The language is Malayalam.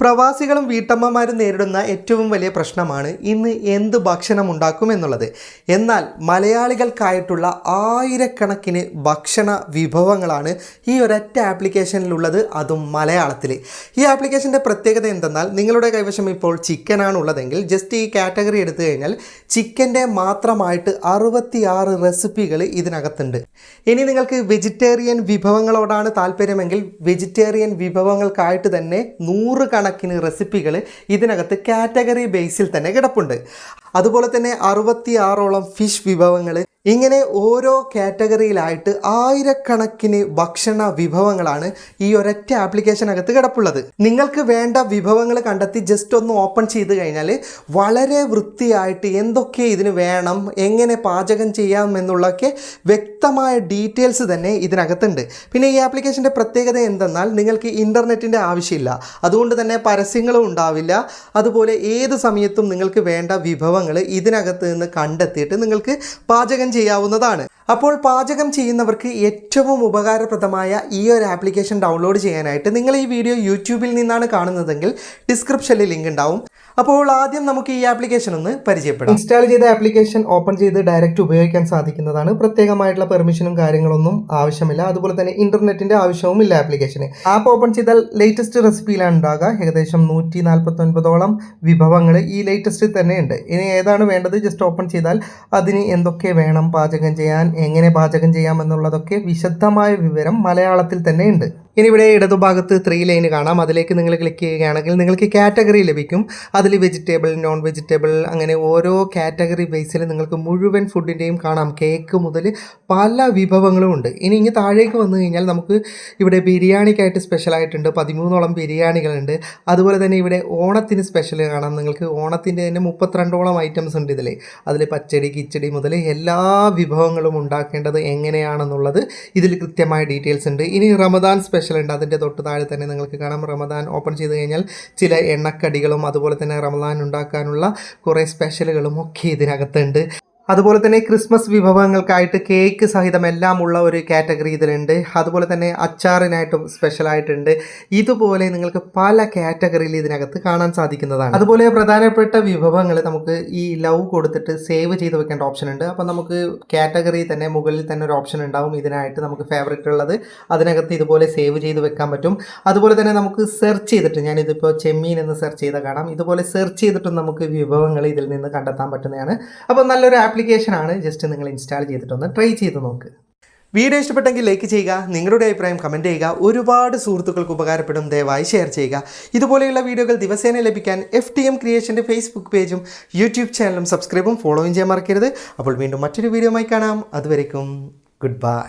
പ്രവാസികളും വീട്ടമ്മമാരും നേരിടുന്ന ഏറ്റവും വലിയ പ്രശ്നമാണ് ഇന്ന് എന്ത് ഭക്ഷണം ഉണ്ടാക്കും എന്നുള്ളത് എന്നാൽ മലയാളികൾക്കായിട്ടുള്ള ആയിരക്കണക്കിന് ഭക്ഷണ വിഭവങ്ങളാണ് ഈ ഒരൊറ്റ ആപ്ലിക്കേഷനിലുള്ളത് അതും മലയാളത്തിൽ ഈ ആപ്ലിക്കേഷന്റെ പ്രത്യേകത എന്തെന്നാൽ നിങ്ങളുടെ കൈവശം ഇപ്പോൾ ചിക്കനാണ് ഉള്ളതെങ്കിൽ ജസ്റ്റ് ഈ കാറ്റഗറി എടുത്തു കഴിഞ്ഞാൽ ചിക്കന്റെ മാത്രമായിട്ട് അറുപത്തിയാറ് റെസിപ്പികൾ ഇതിനകത്തുണ്ട്. ഇനി നിങ്ങൾക്ക് വെജിറ്റേറിയൻ വിഭവങ്ങളോടാണ് താല്പര്യമെങ്കിൽ വെജിറ്റേറിയൻ വിഭവങ്ങൾക്കായിട്ട് തന്നെ നൂറ് കണക്കിന് റെസിപ്പികൾ ഇതിനകത്ത് കാറ്റഗറി ബേസിൽ തന്നെ കിടപ്പുണ്ട്. അതുപോലെ തന്നെ അറുപത്തിയാറോളം ഫിഷ് വിഭവങ്ങൾ ഇങ്ങനെ ഓരോ കാറ്റഗറിയിലായിട്ട് ആയിരക്കണക്കിന് ഭക്ഷണ വിഭവങ്ങളാണ് ഈ ഒരൊറ്റ ആപ്ലിക്കേഷനകത്ത് കിടപ്പുള്ളത്. നിങ്ങൾക്ക് വേണ്ട വിഭവങ്ങൾ കണ്ടെത്തി ജസ്റ്റ് ഒന്ന് ഓപ്പൺ ചെയ്ത് കഴിഞ്ഞാൽ വളരെ വൃത്തിയായിട്ട് എന്തൊക്കെ ഇതിന് വേണം എങ്ങനെ പാചകം ചെയ്യാം എന്നുള്ളൊക്കെ വ്യക്തമായ ഡീറ്റെയിൽസ് തന്നെ ഇതിനകത്തുണ്ട്. പിന്നെ ഈ ആപ്ലിക്കേഷന്റെ പ്രത്യേകത എന്തെന്നാൽ നിങ്ങൾക്ക് ഇന്റർനെറ്റിന്റെ ആവശ്യമില്ല. അതുകൊണ്ട് തന്നെ പരസ്യങ്ങളും ഉണ്ടാവില്ല. അതുപോലെ ഏത് സമയത്തും നിങ്ങൾക്ക് വേണ്ട വിഭവങ്ങൾ ഇതിനകത്ത് നിന്ന് കണ്ടെത്തിയിട്ട് നിങ്ങൾക്ക് പാചകം ചെയ്യാവുന്നതാണ്. അപ്പോൾ പാചകം ചെയ്യുന്നവർക്ക് ഏറ്റവും ഉപകാരപ്രദമായ ഈ ഒരു ആപ്ലിക്കേഷൻ ഡൗൺലോഡ് ചെയ്യാനായിട്ട് നിങ്ങൾ ഈ വീഡിയോ യൂട്യൂബിൽ നിന്നാണ് കാണുന്നതെങ്കിൽ ഡിസ്ക്രിപ്ഷനിൽ ലിങ്ക് ഉണ്ടാവും. അപ്പോൾ ആദ്യം നമുക്ക് ഈ ആപ്ലിക്കേഷൻ ഒന്ന് പരിചയപ്പെടാം. ഇൻസ്റ്റാൾ ചെയ്ത ആപ്ലിക്കേഷൻ ഓപ്പൺ ചെയ്ത് ഡയറക്റ്റ് ഉപയോഗിക്കാൻ സാധിക്കുന്നതാണ്. പ്രത്യേകമായിട്ടുള്ള പെർമിഷനും കാര്യങ്ങളൊന്നും ആവശ്യമില്ല. അതുപോലെ തന്നെ ഇന്റർനെറ്റിന്റെ ആവശ്യവും ഇല്ല ആപ്ലിക്കേഷന്. ആപ്പ് ഓപ്പൺ ചെയ്താൽ ലേറ്റസ്റ്റ് റെസിപ്പിയിലാണ് ഉണ്ടാകുക ഏകദേശം നൂറ്റി നാൽപ്പത്തി ഒൻപതോളം വിഭവങ്ങൾ ഈ ലേറ്റസ്റ്റിൽ തന്നെ ഉണ്ട്. ഇനി ഏതാണ് വേണ്ടത്? ജസ്റ്റ് ഓപ്പൺ ചെയ്താൽ അതിന് എന്തൊക്കെ വേണം പാചകം ചെയ്യാൻ? എങ്ങനെ പാചകം ചെയ്യാമെന്നുള്ളതൊക്കെ വിശദമായ വിവരം മലയാളത്തിൽ തന്നെ ഉണ്ട് ഇനി ഇവിടെ ഇടതുഭാഗത്ത് ത്രീ ലൈൻ കാണാം. അതിലേക്ക് നിങ്ങൾ ക്ലിക്ക് ചെയ്യുകയാണെങ്കിൽ നിങ്ങൾക്ക് കാറ്റഗറി ലഭിക്കും. അതിൽ വെജിറ്റബിൾ നോൺ വെജിറ്റബിൾ അങ്ങനെ ഓരോ കാറ്റഗറി ബേസിൽ നിങ്ങൾക്ക് മുഴുവൻ ഫുഡിന്റെയും കാണാം. കേക്ക് മുതൽ പല വിഭവങ്ങളും ഉണ്ട്. ഇനി ഇങ്ങ് താഴേക്ക് വന്നു കഴിഞ്ഞാൽ നമുക്ക് ഇവിടെ ബിരിയാണിക്കായിട്ട് സ്പെഷ്യലായിട്ടുണ്ട് പതിമൂന്നോളം ബിരിയാണികളുണ്ട്. അതുപോലെ തന്നെ ഇവിടെ ഓണത്തിന് സ്പെഷ്യൽ കാണാം. നിങ്ങൾക്ക് ഓണത്തിന്റെ തന്നെ മുപ്പത്തിരണ്ടോളം ഐറ്റംസ് ഉണ്ട് ഇതിൽ അതിൽ പച്ചടി കിച്ചടി മുതൽ എല്ലാ വിഭവങ്ങളും ഉണ്ടാക്കേണ്ടത് എങ്ങനെയാണെന്നുള്ളത് ഇതിൽ കൃത്യമായ ഡീറ്റെയിൽസ് ഉണ്ട്. ഇനി റമദാൻ സ്പെഷ്യൽ ഉണ്ട് അതിന്റെ തൊട്ട് താഴെ തന്നെ നിങ്ങൾക്ക് കാണാം. റമദാൻ ഓപ്പൺ ചെയ്ത് കഴിഞ്ഞാൽ ചില എണ്ണക്കടികളും അതുപോലെ തന്നെ റമദാൻ ഉണ്ടാക്കാനുള്ള കുറേ സ്പെഷ്യലുകളും ഒക്കെ ഇതിനകത്തുണ്ട്. അതുപോലെ തന്നെ ക്രിസ്മസ് വിഭവങ്ങൾക്കായിട്ട് കേക്ക് സഹിതം എല്ലാം ഉള്ള ഒരു കാറ്റഗറി ഇതിലുണ്ട്. അതുപോലെ തന്നെ അച്ചാറിനായിട്ടും സ്പെഷ്യലായിട്ടുണ്ട് ഇതുപോലെ നിങ്ങൾക്ക് പല കാറ്റഗറിയിൽ ഇതിനകത്ത് കാണാൻ സാധിക്കുന്നതാണ്. അതുപോലെ പ്രധാനപ്പെട്ട വിഭവങ്ങൾ നമുക്ക് ഈ ലവ് കൊടുത്തിട്ട് സേവ് ചെയ്ത് വെക്കേണ്ട ഓപ്ഷൻ ഉണ്ട്. അപ്പോൾ നമുക്ക് കാറ്റഗറി തന്നെ മുകളിൽ തന്നെ ഒരു ഓപ്ഷൻ ഉണ്ടാവും. ഇതിനായിട്ട് നമുക്ക് ഫേവറേറ്റ് ഉള്ളത്. അതിനകത്ത് ഇതുപോലെ സേവ് ചെയ്ത് വെക്കാൻ പറ്റും. അതുപോലെ തന്നെ നമുക്ക് സെർച്ച് ചെയ്തിട്ട് ഞാനിതിപ്പോൾ ചെമ്മീൻ എന്ന് സെർച്ച് ചെയ്താൽ കാണാം. ഇതുപോലെ സെർച്ച് ചെയ്തിട്ടും നമുക്ക് വിഭവങ്ങൾ ഇതിൽ നിന്ന് കണ്ടെത്താൻ പറ്റുന്നതാണ്. അപ്പോൾ നല്ലൊരു ആപ്ലിക്കേഷനാണ് ജസ്റ്റ് നിങ്ങൾ ഇൻസ്റ്റാൾ ചെയ്തിട്ടൊന്ന് ട്രൈ ചെയ്ത് നോക്ക്. വീഡിയോ ഇഷ്ടപ്പെട്ടെങ്കിൽ ലൈക്ക് ചെയ്യുക നിങ്ങളുടെ അഭിപ്രായം കമന്റ് ചെയ്യുക ഒരുപാട് സുഹൃത്തുക്കൾക്ക് ഉപകാരപ്പെടും ദയവായി ഷെയർ ചെയ്യുക. ഇതുപോലെയുള്ള വീഡിയോകൾ ദിവസേന ലഭിക്കാൻ എഫ് ടി എം ക്രിയേഷന്റെ ഫേസ്ബുക്ക് പേജും യൂട്യൂബ് ചാനലും സബ്സ്ക്രൈബും ഫോളോയും ചെയ്യാൻ മറക്കരുത്. അപ്പോൾ വീണ്ടും മറ്റൊരു വീഡിയോയുമായി കാണാം. അതുവരേക്കും ഗുഡ് ബൈ